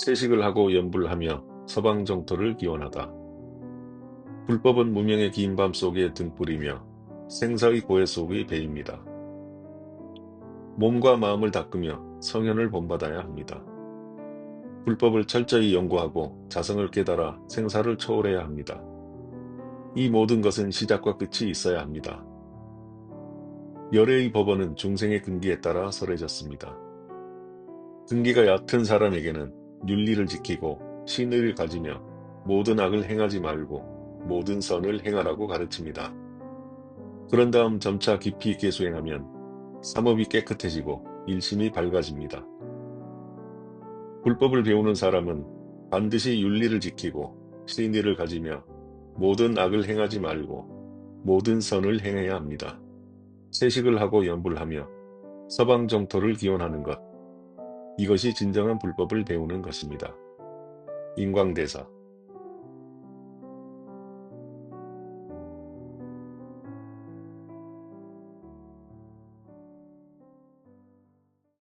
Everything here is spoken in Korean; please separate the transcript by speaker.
Speaker 1: 채식을 하고 연불 하며 서방 정토를 기원하다. 불법은 무명의 긴 밤 속에 등불이며 생사의 고해 속의 배입니다. 몸과 마음을 닦으며 성현을 본받아야 합니다. 불법을 철저히 연구하고 자성을 깨달아 생사를 초월해야 합니다. 이 모든 것은 시작과 끝이 있어야 합니다. 열애의 법원은 중생의 근기에 따라 설해졌습니다. 근기가 얕은 사람에게는 윤리를 지키고 신의를 가지며 모든 악을 행하지 말고 모든 선을 행하라고 가르칩니다. 그런 다음 점차 깊이 있게 수행하면 삼업이 깨끗해지고 일심이 밝아집니다. 불법을 배우는 사람은 반드시 윤리를 지키고 신의를 가지며 모든 악을 행하지 말고 모든 선을 행해야 합니다. 세식을 하고 연불하며 서방 정토를 기원하는 것. 이것이 진정한 불법을 배우는 것입니다. 인광대사